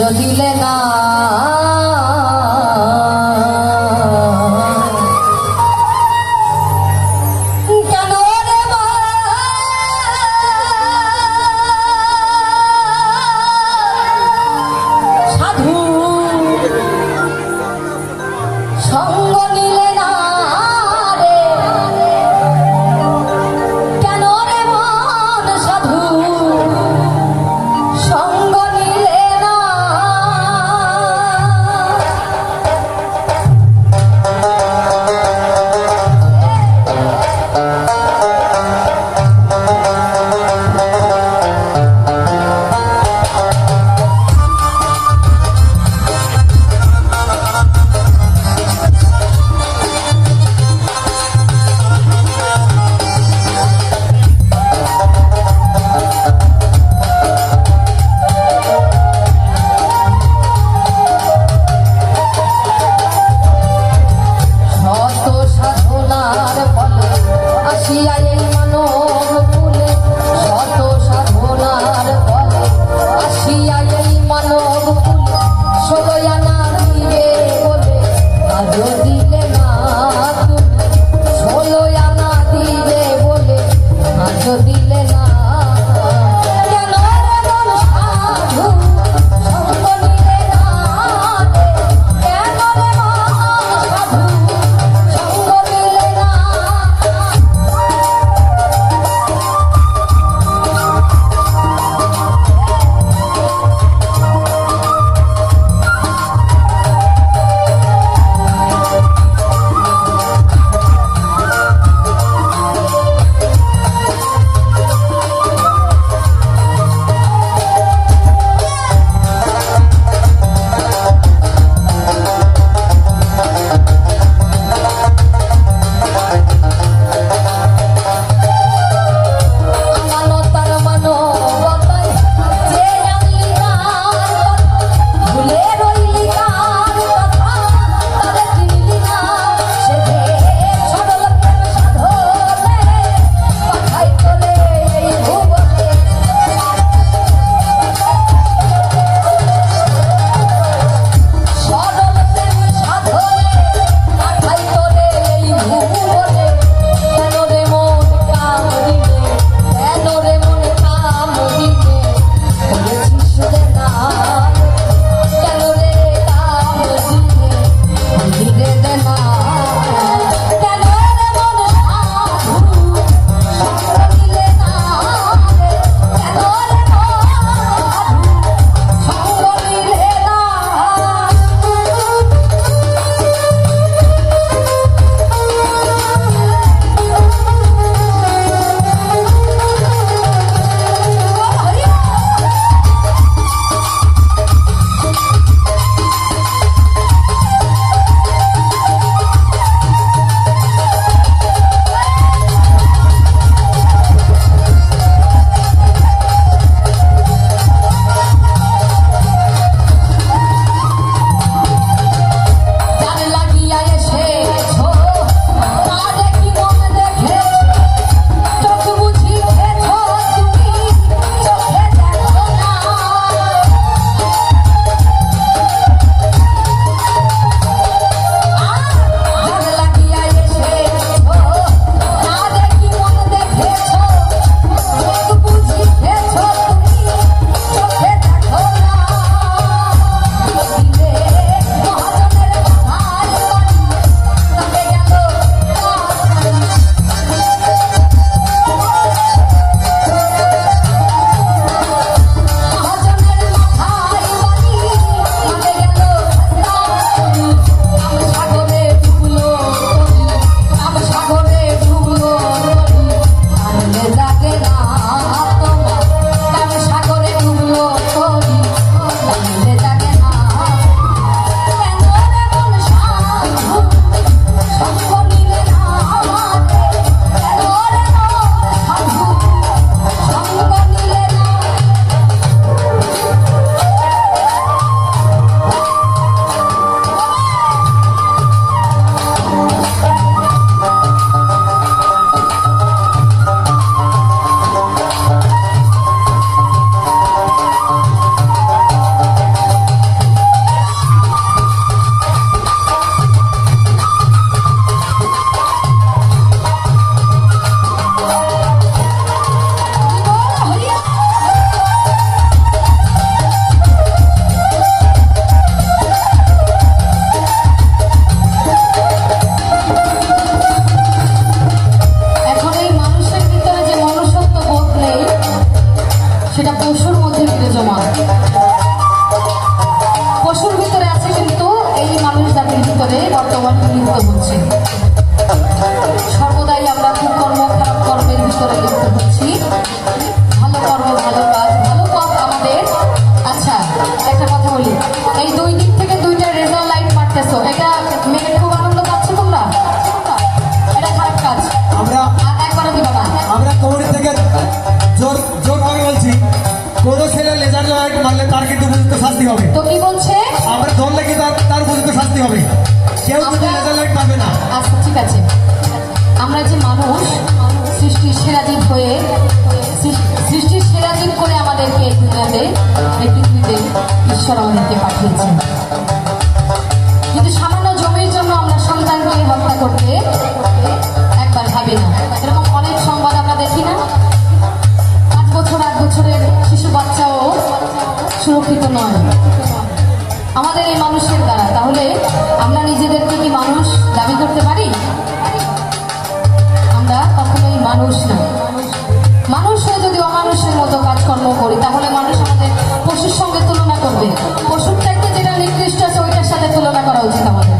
যদি না সেটা পশুর মধ্যে বিরাজমান পশুর ভিতরে আছে কিন্তু এই মানুষ জাতির ভিতরে বর্তমান লিপ্ত হচ্ছে। সর্বদাই আমরা কুকর্ম খারাপ কর্মের ভিতরে লিপ্ত হচ্ছি। ভালো কর্ম ভালো কাজ ভালো পথ আমাদের। আচ্ছা একটা কথা বলি। এই দুই দিক থেকে দুইটা রেজাল্ট লাইন মারতেছো। এটা মেনে খুব আনন্দ পাচ্ছ তোমরা? এটা খারাপ কাজ। আমরা একবারও দিবা আমরা কোভিড থেকে জোর তার কিন্তু উপযুক্ত শাস্তি হবে? তো কি বলছে? আমরা ধরলে তার- তার উপযুক্ত শাস্তি হবে? কেউ কিন্তু রেজাল্ট পাবে না। আচ্ছা ঠিক আছে। আমরা যে মানুষ সৃষ্টির সেরা দিন হয়ে সৃষ্টির সেরা দিন করে আমাদেরকে এই দুনিয়াতে এই পৃথিবীতে ঈশ্বর আমাদেরকে পাঠিয়েছেন। সুরক্ষিত নয়। আমাদের এই মানুষের দ্বারা। তাহলে আমরা নিজেদেরকে কি মানুষ দাবি করতে পারি? আমরা কখনোই মানুষ না। মানুষ হয়ে যদি অমানুষের মতো কাজকর্ম করি, তাহলে মানুষ আমাদের পশুর সঙ্গে তুলনা করবে। পশুর চাইতে যেটা নির্দিষ্ট আছে, ওইটার সাথে তুলনা করা উচিত আমাদের।